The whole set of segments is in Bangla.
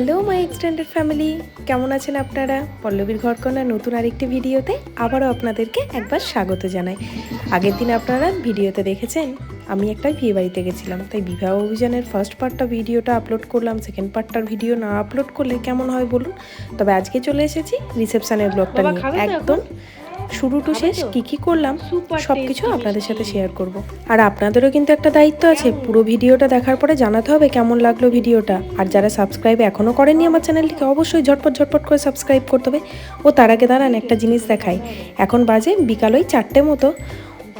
হ্যালো মাই এক্সটেন্ডেড ফ্যামিলি কেমন আছেন আপনারা? পল্লবীর ঘরকন্যার নতুন আরেকটি ভিডিওতে আবারও আপনাদেরকে একবার স্বাগত জানাই। আগের দিন আপনারা ভিডিওতে দেখেছেন আমি একটা বিয়ে বাড়িতে গেছিলাম। তাই বিবাহ অভিযানের ফার্স্ট পার্টটা ভিডিওটা আপলোড করলাম সেকেন্ড পার্টটার ভিডিও না আপলোড করলে কেমন হয় বলুন? তবে আজকে চলে এসেছি রিসেপশনের ব্লগটা নিয়ে। একদম শুরু টু শেষ? কি কি করলাম সব কিছু আপনাদের সাথে শেয়ার করব। আর আপনাদেরও কিন্তু একটা দায়িত্ব আছে পুরো ভিডিওটা দেখার পরে জানাতে হবে কেমন লাগল ভিডিওটা। আর যারা সাবস্ক্রাইব এখনও করেননি আমার চ্যানেলটিকে অবশ্যই ঝটপট ঝটপট করে সাবস্ক্রাইব করতে হবে। ও তার আগে দাঁড়ান একটা জিনিস দেখাই। এখন বাজে বিকাল ওই চারটে মতো।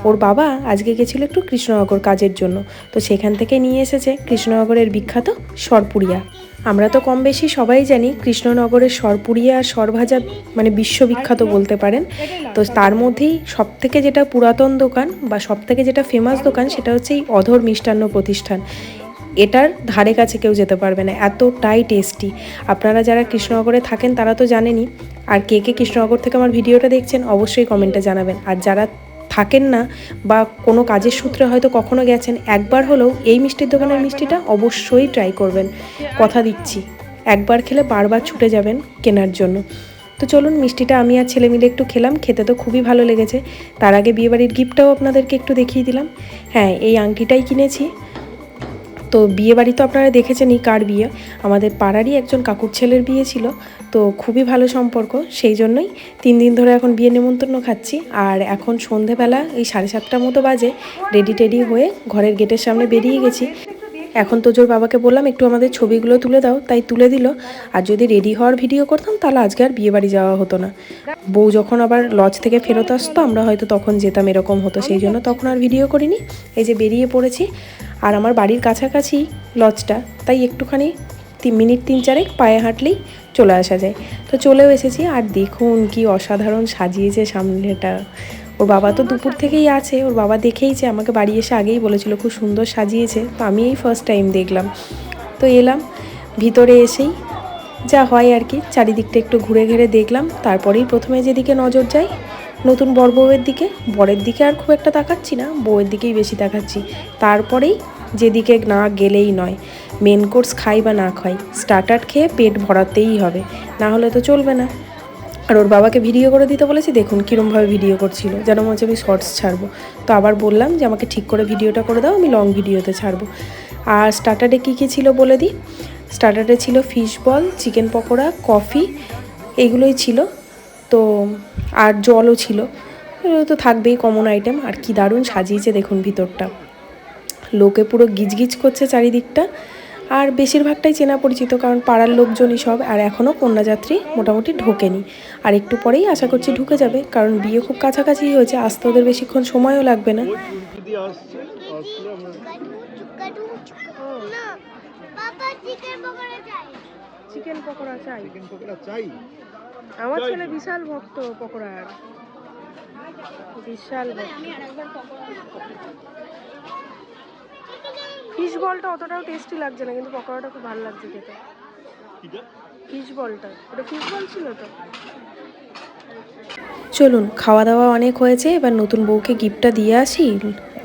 ওর বাবা আজকে গেছিল একটু কৃষ্ণনগর কাজের জন্য। তো সেখান থেকে নিয়ে এসেছে কৃষ্ণনগরের বিখ্যাত সরপুরিয়া। আমরা তো কম বেশি সবাই জানি কৃষ্ণনগরের সরপুরিয়া সরভাজা মানে বিশ্ববিখ্যাত বলতে পারেন। তো তার মধ্যেই সব থেকে যেটা পুরাতন দোকান বা সব থেকে যেটা ফেমাস দোকান সেটা হচ্ছে এই অধর মিষ্টান্ন প্রতিষ্ঠান। এটার ধারে কাছে কেউ যেতে পারবে না, এতটাই টেস্টি আপনারা যারা কৃষ্ণনগরে থাকেন তারা তো জানেনই। আর কে কে কৃষ্ণনগর থেকে আমার ভিডিওটা দেখছেন অবশ্যই কমেন্টে জানাবেন। আর যারা থাকেন না বা কোনো কাজের সূত্রে হয়তো কখনো গেছেন, একবার হলেও এই মিষ্টির দোকানের মিষ্টিটা অবশ্যই ট্রাই করবেন। কথা দিচ্ছি, একবার খেলে বারবার ছুটে যাবেন কেনার জন্য। তো চলুন মিষ্টিটা আমি আর ছেলে মিলে একটু খেলাম, খেতে তো খুবই ভালো লেগেছে। তার আগে বিয়েবাড়ির গিফটটাও আপনাদেরকে একটু দেখিয়ে দিলাম। হ্যাঁ এই আংটিটাই কিনেছি। তো বিয়ে বাড়ি তো আপনারা দেখেছেনই কার বিয়ে। আমাদের পাড়ারই একজন কাকুর ছেলের বিয়ে ছিল। তো খুবই ভালো সম্পর্ক, সেই জন্যই তিন দিন ধরে এখন বিয়ে নেমন্তন্ন খাচ্ছি। আর এখন সন্ধেবেলা এই সাড়ে সাতটার মতো বাজে রেডি টেডি হয়ে ঘরের গেটের সামনে বেরিয়ে গেছি। এখন তোজোর বাবাকে বললাম, একটু আমাদের ছবিগুলো তুলে দাও। তাই তুলে দিল। আর যদি রেডি হওয়ার ভিডিও করতাম, তাহলে আজকে আর বিয়ে বাড়ি যাওয়া হতো না। বউ যখন আবার লজ থেকে ফেরত আসতো, আমরা হয়তো তখন যেতাম এরকম হতো, সেই জন্য তখন আর ভিডিও করিনি। এই যে বেরিয়ে পড়েছি, আর আমার বাড়ির কাছাকাছি লজটা তাই একটুখানি তিন মিনিট তিন চারেক পায়ে হাঁটলেই চলে আসা যায়। তো চলেও এসেছি আর দেখুন কি অসাধারণ সাজিয়েছে সামনেটা। ওর বাবা তো দুপুর থেকেই আছে, ওর বাবা দেখেইছে আমাকে বাড়ি এসে আগেই বলেছিল খুব সুন্দর সাজিয়েছে, তো আমি এই ফার্স্ট টাইম দেখলাম। তো এলাম, ভিতরে এসেই যা হয় আর কি, চারিদিকটা একটু ঘুরে ঘুরে দেখলাম, তারপরেই প্রথমে যেদিকে নজর যায় নতুন বর বউয়ের দিকে, বরের দিকে আর খুব একটা তাকাচ্ছি না, বউয়ের দিকেই বেশি তাকাচ্ছি। তারপরেই যেদিকে না গেলেই নয়। মেন কোর্স খাই বা না খাই স্টার্টার খেয়ে পেট ভরাতেই হবে, না হলে তো চলবে না। আর ওর বাবাকে ভিডিও করে দিতে বলেছি, দেখুন কীরমভাবে ভিডিও করছিল, যেন মনে হচ্ছে আমি শর্টস ছাড়বো। তো আবার বললাম যে, আমাকে ঠিক করে ভিডিওটা করে দাও, আমি লং ভিডিওতে ছাড়বো। আর স্টার্টারে কী কী ছিল বলে দিই? স্টার্টারে ছিল fish ball chicken pakora coffee এগুলোই ছিল। তো আর জলও ছিল। তো থাকবেই কমন আইটেম আর কি দারুণ সাজিয়েছে দেখুন ভিতরটা। লোকে পুরো গিজগিজ করছে চারিদিকটা। আর বেশিরভাগটাই চেনা পরিচিত কারণ পাড়ার লোকজনই সব আর এখনও কন্যাযাত্রী মোটামুটি ঢোকেনি। আর একটু পরেই আশা করছি ঢুকে যাবে কারণ বিয়ে খুব কাছাকাছি হয়েছে আসতে ওদের বেশিক্ষণ সময়ও লাগবে না। চিকেন পকোড়া চাই। চিকেন পকোড়া চাই? আমার ছেলে বিশাল ভক্ত পকোড়ার। বিশাল ভক্ত। ফিশ বলটা অতটাও টেস্টি লাগছে না কিন্তু পকোড়াটা খুব ভালো লাগছে খেতে। কিটা? ফিশ বলটা ওটা ফিশ বল ছিল তো। চলুন খাওয়া দাওয়া অনেক হয়েছে এবার নতুন বউকে গিফটটা দিয়ে আসি।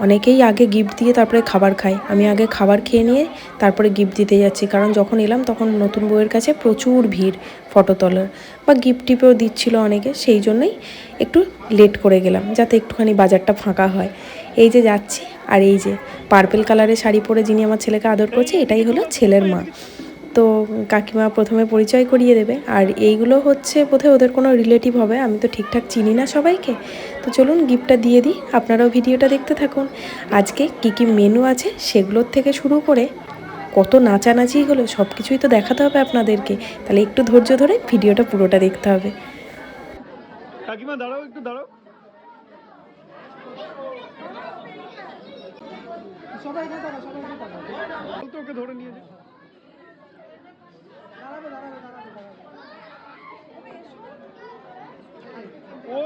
অনেকেই আগে গিফট দিয়ে তারপরে খাবার খায়। আমি আগে খাবার খেয়ে নিয়ে তারপরে গিফট দিতে যাচ্ছি কারণ যখন এলাম তখন নতুন বউয়ের কাছে প্রচুর ভিড় ফটো তোলার। বা গিফট টিপেও দিচ্ছিল অনেকে সেই জন্যই একটু লেট করে গেলাম যাতে একটুখানি বাজারটা ফাঁকা হয়। এই যে যাচ্ছি আর এই যে পার্পেল কালারের শাড়ি পরে যিনি আমার ছেলেকে আদর করছে, এটাই হলো ছেলের মা। তো কাকিমা প্রথমে পরিচয় করিয়ে দেবে। আর এইগুলো হচ্ছে বোধহয় ওদের কোনো রিলেটিভ হবে, আমি তো ঠিকঠাক চিনি না সবাইকে। তো চলুন গিফটটা দিয়ে দিই, আপনারাও ভিডিওটা দেখতে থাকুন। আজকে কী কী মেনু আছে সেগুলোর থেকে শুরু করে কত নাচানাচি হলো সব কিছুই তো দেখাতে হবে আপনাদেরকে। তাহলে একটু ধৈর্য ধরে ভিডিওটা পুরোটা দেখতে হবে। কাকিমা, দাঁড়াও, একটু দাঁড়াও। তো ওকে ধরে নিয়ে যাও ও।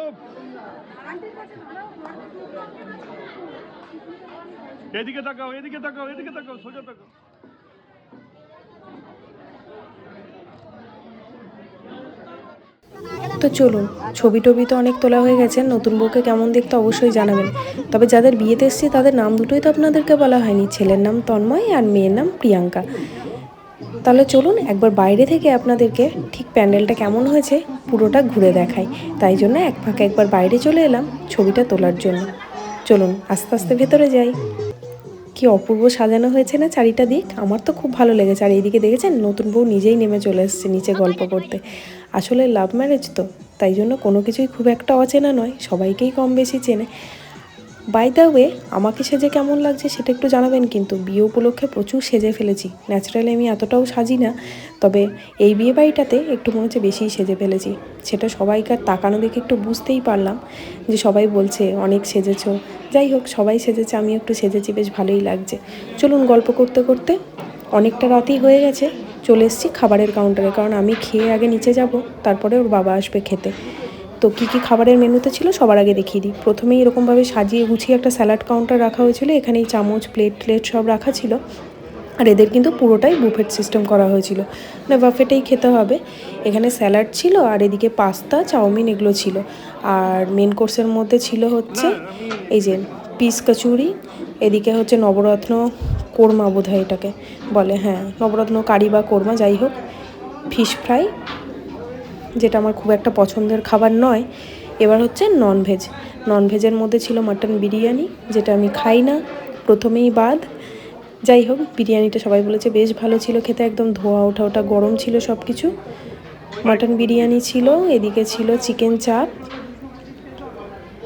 এদিকে তাকাও এদিকে তাকাও এদিকে তাকাও সোজা তাকাও। তো চলুন, ছবি টবি তো অনেক তোলা হয়ে গেছে, নতুন বউকে কেমন দেখতে অবশ্যই জানাবেন। তবে যাদের বিয়েতে এসছি, তাদের নাম দুটোই তো আপনাদেরকে বলা হয়নি, ছেলের নাম তন্ময় আর মেয়ের নাম প্রিয়াঙ্কা। তাহলে চলুন, একবার বাইরে থেকে আপনাদেরকে ঠিক প্যান্ডেলটা কেমন হয়েছে, পুরোটা ঘুরে দেখাই। তাই জন্য এক ফাঁকে একবার বাইরে চলে এলাম ছবিটা তোলার জন্য। চলুন, আস্তে আস্তে ভেতরে যাই। কি অপূর্ব সাজানো হয়েছে না চারিটা দিক? আমার তো খুব ভালো লেগেছে। আর এইদিকে দেখেছেন? নতুন বউ নিজেই নেমে চলে এসছে নিচে গল্প করতে। আসলে লাভ ম্যারেজ তো, তাই জন্য কোনো কিছুই খুব একটা অচেনা নয়। সবাইকেই কম বেশি চেনে। বাই দ্য ওয়ে আমাকে সেজে কেমন লাগছে সেটা একটু জানাবেন, কিন্তু বিয়ে উপলক্ষে প্রচুর সেজে ফেলেছি। ন্যাচারালি আমি এতটাও সাজি না, তবে এই বিয়ে বাড়িটাতে একটু মনে হচ্ছে বেশিই সেজে ফেলেছি। সেটা সবাইকার তাকানো দেখে একটু বুঝতেই পারলাম যে সবাই বলছে, অনেক সেজেছ। যাই হোক, সবাই সেজেছে, আমি একটু সেজেছি, বেশ ভালোই লাগছে। চলুন গল্প করতে করতে, অনেকটা রাতই হয়ে গেছে, চলে এসেছি খাবারের কাউন্টারে কারণ আমি খেয়ে আগে নিচে যাব, তারপরে ওর বাবা আসবে খেতে। তো কী কী খাবারের মেনুতে ছিল সবার আগে দেখিয়ে দিই। প্রথমেই এরকমভাবে সাজিয়ে গুছিয়ে একটা স্যালাড কাউন্টার রাখা হয়েছিল। এখানেই চামচ, প্লেট প্লেট সব রাখা ছিল। আর এদের কিন্তু পুরোটাই বুফেট সিস্টেম করা হয়েছিল। না, বাফেটেই খেতে হবে। এখানে স্যালাড ছিল আর এদিকে পাস্তা, চাউমিন এগুলো ছিল। আর মেন কোর্সের মধ্যে ছিল হচ্ছে এই যে পিস কচুরি, এদিকে হচ্ছে নবরত্ন কোরমা বোধ হয় এটাকে বলে। হ্যাঁ নবরত্ন কারি বা কোরমা, যাই হোক, ফিশ ফ্রাই যেটা আমার খুব একটা পছন্দের খাবার নয়। এবার হচ্ছে ননভেজ ননভেজের মধ্যে ছিল মাটন বিরিয়ানি, যেটা আমি খাই না। প্রথমেই বাদ। যাই হোক, বিরিয়ানিটা সবাই বলেছে বেশ ভালো ছিল খেতে, একদম ধোয়া, ওঠা, ওটা গরম ছিল সব কিছু মাটন বিরিয়ানি ছিল, এদিকে ছিল চিকেন চাপ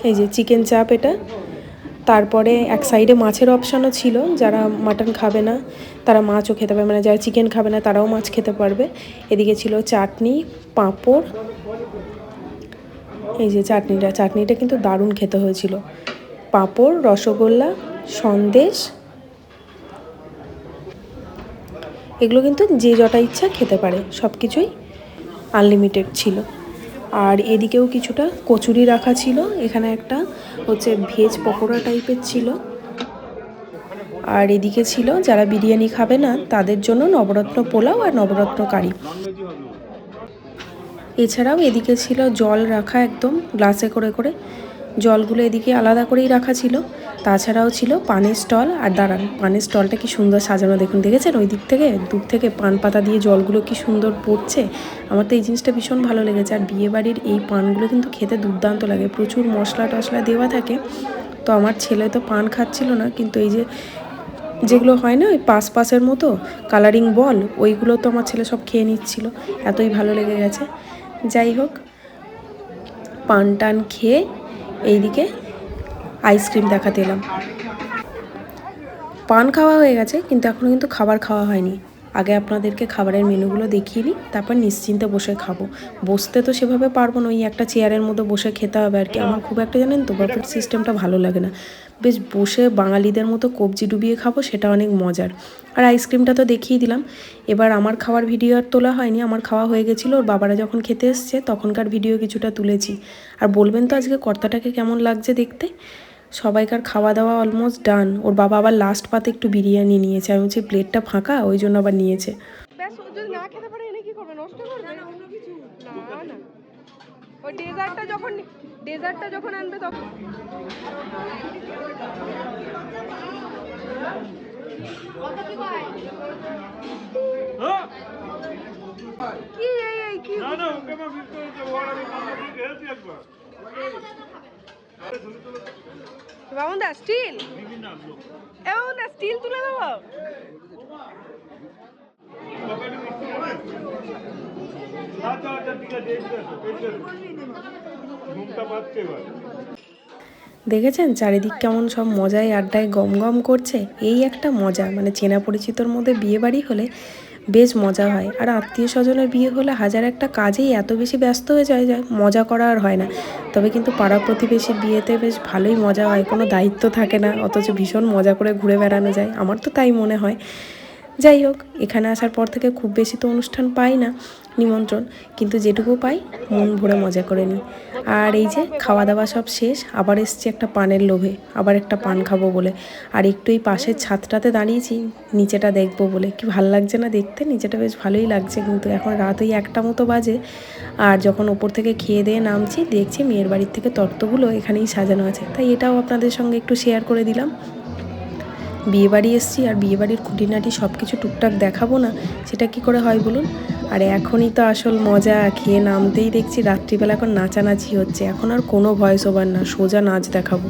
এই যে চিকেন চাপ এটা। তারপরে এক সাইডে মাছের অপশানও ছিল, যারা মাটন খাবে না, তারা মাছও খেতে পারবে মানে যারা চিকেন খাবে না, তারাও মাছ খেতে পারবে। এদিকে ছিল চাটনি, পাঁপড়। এই যে চাটনিটা চাটনিটা কিন্তু দারুণ খেতে হয়েছিল। পাঁপড়, রসগোল্লা, সন্দেশ। এগুলো কিন্তু যে যটা ইচ্ছা খেতে পারে সব কিছুই আনলিমিটেড ছিল। আর এদিকেও কিছুটা কচুরি রাখা ছিল। এখানে একটা হচ্ছে ভেজ পকোড়া টাইপের ছিল। আর এদিকে ছিল, যারা বিরিয়ানি খাবে না, তাদের জন্য নবরত্ন পোলাও আর নবরত্ন কারি। এছাড়াও এদিকে ছিল জল রাখা একদম গ্লাসে করে করে। জলগুলো এদিকে আলাদা করেই রাখা ছিল। তাছাড়াও ছিল পানের স্টল, আর দাঁড়ান, পানের স্টলটা কি সুন্দর সাজানো দেখুন, দেখেছেন? ওই দিক থেকে, দূর থেকে পান পাতা দিয়ে জলগুলো কি সুন্দর পড়ছে। আমার তো এই জিনিসটা ভীষণ ভালো লেগেছে, আর বিয়েবাড়ির এই পানগুলো কিন্তু খেতে দুর্দান্ত লাগে, প্রচুর মশলা টশলা দেওয়া থাকে। তো আমার ছেলে তো পান খাচ্ছিল না, কিন্তু এই যে যেগুলো হয় না, ওই পাস পাসের মতো কালারিং বল ওইগুলো তো আমার ছেলে সব খেয়ে নিচ্ছিল, এতই ভালো লেগে গেছে। যাই হোক, পান টান খেয়ে এইদিকে আইসক্রিম দেখাতে এলাম। পান খাওয়া হয়ে গেছে, কিন্তু এখনও কিন্তু খাবার খাওয়া হয়নি। আগে আপনাদেরকে খাবারের মেনুগুলো দেখিয়ে নিই তারপর নিশ্চিন্তে বসে খাব। বসতে তো সেভাবে পারব না, ওই একটা চেয়ারের মধ্যে বসে খেতে হবে আর কি। আমার খুব একটা জানেন তো, বাফেট সিস্টেমটা ভালো লাগে না। বেশ বসে বাঙালিদের মতো কবজি ডুবিয়ে খাব, সেটা অনেক মজার। আর আইসক্রিমটা তো দেখিয়ে দিলাম। এবার আমার খাওয়ার ভিডিও আর তোলা হয়নি, আমার খাওয়া হয়ে গেছিল, ওর বাবারা যখন খেতে এসছে, তখনকার ভিডিও কিছুটা তুলেছি। আর বলবেন তো আজকে কর্তাটাকে কেমন লাগছে দেখতে? সবাইকার খাওয়া দাওয়া অলমোস্ট ডান ওর বাবা আবার লাস্ট পাতে একটু বিরিয়ানি নিয়েছে আমি বলছি প্লেটটা ফাঁকা ওই জন্য আবার নিয়েছে। ব্যাস ও যদি না খেতে পারে এনে কি করবে? নষ্ট করবে? না অন্য কিছু। না না। ওই ডেজার্টটা যখন ডেজার্টটা যখন আনবে তখন হ্যাঁ। কি এই কি না না ওকে আমি ফিল করে দেবো আর আমি দিয়ে খেয়েছি একবার বাবন দা স্টিল বিভিন্ন লোক এবং না স্টিল তুলে দেবো? দেখেছেন? চারিদিক কেমন সব মজায় আড্ডায় গম গম করছে? এই একটা মজা মানে চেনা পরিচিতর মধ্যে বিয়ে বাড়ি হলে বেশ মজা হয়। আর আত্মীয় স্বজনের বিয়ে হলে হাজার একটা কাজেই এত বেশি ব্যস্ত হয়ে যায় যায় মজা করা আর হয় না। তবে কিন্তু পাড়া প্রতিবেশী বিয়েতে বেশ ভালোই মজা হয়, কোনো দায়িত্ব থাকে না, অথচ ভীষণ মজা করে ঘুরে বেড়ানো যায়। আমার তো তাই মনে হয়। যাই হোক, এখানে আসার পর থেকে খুব বেশি তো অনুষ্ঠান পাই না, নিমন্ত্রণ, কিন্তু যেটুকু পাই, মন ভরে মজা করে নিই। আর এই যে খাওয়া দাওয়া সব শেষ, আবার এসছি একটা পানের লোভে, আবার একটা পান খাব বলে। আর একটু এই পাশের ছাদটাতে দাঁড়িয়েছি, নিচেটা দেখব বলে। কি ভালো লাগছে না দেখতে? নিচেটা বেশ ভালোই লাগছে কিন্তু এখন রাত ওই একটা মতো বাজে। আর যখন ওপর থেকে খেয়ে দিয়ে নামছি, দেখছি মেয়ের বাড়ির থেকে তত্ত্বগুলো এখানেই সাজানো আছে। তাই এটাও আপনাদের সঙ্গে একটু শেয়ার করে দিলাম। বিয়েবাড়ি এসছি আর বিয়েবাড়ির খুঁটিনাটি সব কিছু টুকটাক দেখাবো না, সেটা কি করে হয় বলুন? আর এখনই তো আসল মজা, খেয়ে নামতেই দেখছি রাত্রিবেলা এখন নাচানাচি হচ্ছে, এখন আর কোনো ভয়েস ওভার না, সোজা নাচ দেখাবো।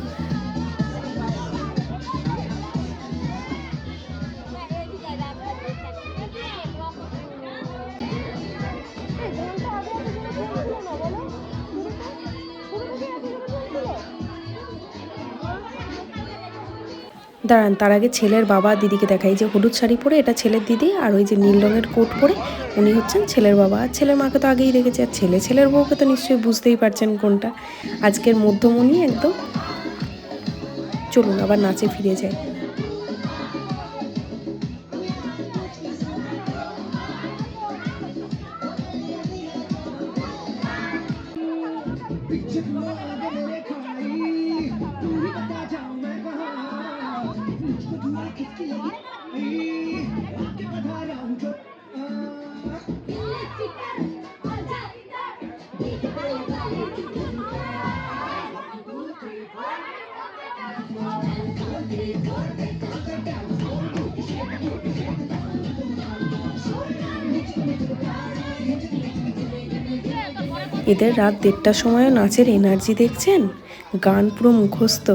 দাঁড়ান, তার আগে ছেলের বাবা দিদিকে দেখাই। যে হলুদ শাড়ি পরে, এটা ছেলের দিদি আর ওই যে নীল রঙের কোট পরে উনি হচ্ছেন ছেলের বাবা। আর ছেলের মাকে তো আগেই রেখেছে আর ছেলে, ছেলের বউকে তো নিশ্চয়ই বুঝতেই পারছেন কোনটা। আজকের মধ্যমণি একদম, চলুন আবার নাচে ফিরে যায় এদের রাত দেড়টার সময়ও নাচের এনার্জি দেখছেন? গান পুরো মুখস্থ।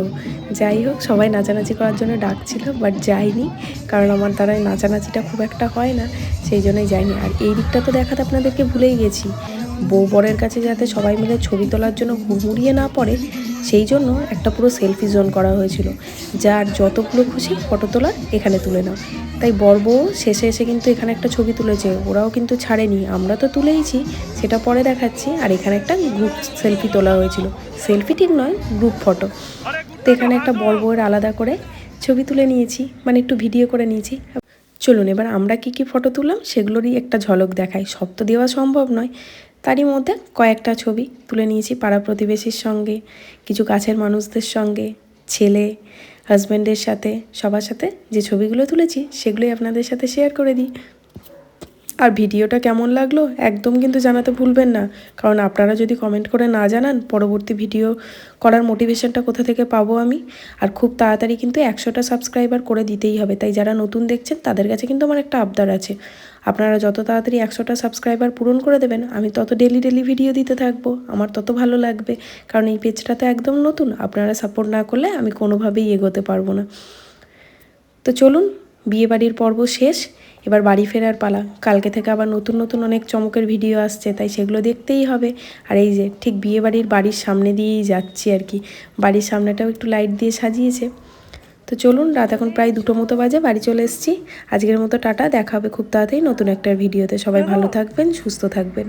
যাই হোক, সবাই নাচানাচি করার জন্য ডাকছিল বাট যাইনি, কারণ আমার দ্বারাই নাচানাচিটা খুব একটা হয় না, সেই জন্যই যাইনি। আর এই দিকটা তো দেখাতে আপনাদেরকে ভুলেই গেছি। বউ বরের কাছে যাতে সবাই মিলে ছবি তোলার জন্য হুড়মুড়িয়ে না পড়ে, সেই জন্য একটা পুরো সেলফি জোন করা হয়েছিল, যার যতগুলো খুশি ফটো তোলার এখানে তুলে নাও। তাই বর বউ শেষে এসে কিন্তু এখানে একটা ছবি তুলেছে, ওরাও কিন্তু ছাড়েনি, আমরা তো তুলেইছি, সেটা পরে দেখাচ্ছি, আর এখানে একটা গ্রুপ সেলফি তোলা হয়েছিল। সেলফি ঠিক নয় গ্রুপ ফটো তো এখানে একটা বড় বউয়ের আলাদা করে ছবি তুলে নিয়েছি মানে একটু ভিডিও করে নিয়েছি। চলুন এবার আমরা কি কি ফটো তুললাম সেগুলোরই একটা ঝলক দেখাই। সব তো দেওয়া সম্ভব নয়। তারই মধ্যে কয়েকটা ছবি তুলে নিয়েছি পাড়া প্রতিবেশীর সঙ্গে, কিছু কাছের মানুষদের সঙ্গে, ছেলে হাজব্যান্ডের সাথে, সবার সাথে যে ছবিগুলো তুলেছি সেগুলোই আপনাদের সাথে শেয়ার করে দিই। আর ভিডিওটা কেমন লাগল একদম কিন্তু জানাতে ভুলবেন না। কারণ আপনারা যদি কমেন্ট করে না জানান, পরবর্তী ভিডিও করার মোটিভেশনটা কোথা থেকে পাবো আমি? আর খুব তাড়াতাড়ি কিন্তু একশোটা সাবস্ক্রাইবার করে দিতেই হবে। তাই যারা নতুন দেখছেন, তাদের কাছে কিন্তু আমার একটা আবদার আছে। আপনারা যত তাড়াতাড়ি একশোটা সাবস্ক্রাইবার পূরণ করে দেবেন, আমি তত ডেলি ডেলি ভিডিও দিতে থাকব। আমার তত ভালো লাগবে। কারণ এই পেজটা তো একদম নতুন, আপনারা সাপোর্ট না করলে আমি কোনোভাবেই এগোতে পারব না। তো চলুন বিয়েবাড়ির পর্ব শেষ, এবার বাড়ি ফেরার পালা। কালকে থেকে আবার নতুন নতুন অনেক চমকের ভিডিও আসছে, তাই সেগুলো দেখতেই হবে। আর এই যে, ঠিক বিয়েবাড়ির বাড়ির সামনে দিয়েই যাচ্ছি আর কি। বাড়ির সামনেটাও একটু লাইট দিয়ে সাজিয়েছে। তো চলুন, রাত এখন প্রায় দুটো মতো বাজে, বাড়ি চলে এসেছি। আজকের মতো টাটা, দেখা হবে খুব তাড়াতাড়ি নতুন একটা ভিডিওতে। সবাই ভালো থাকবেন, সুস্থ থাকবেন।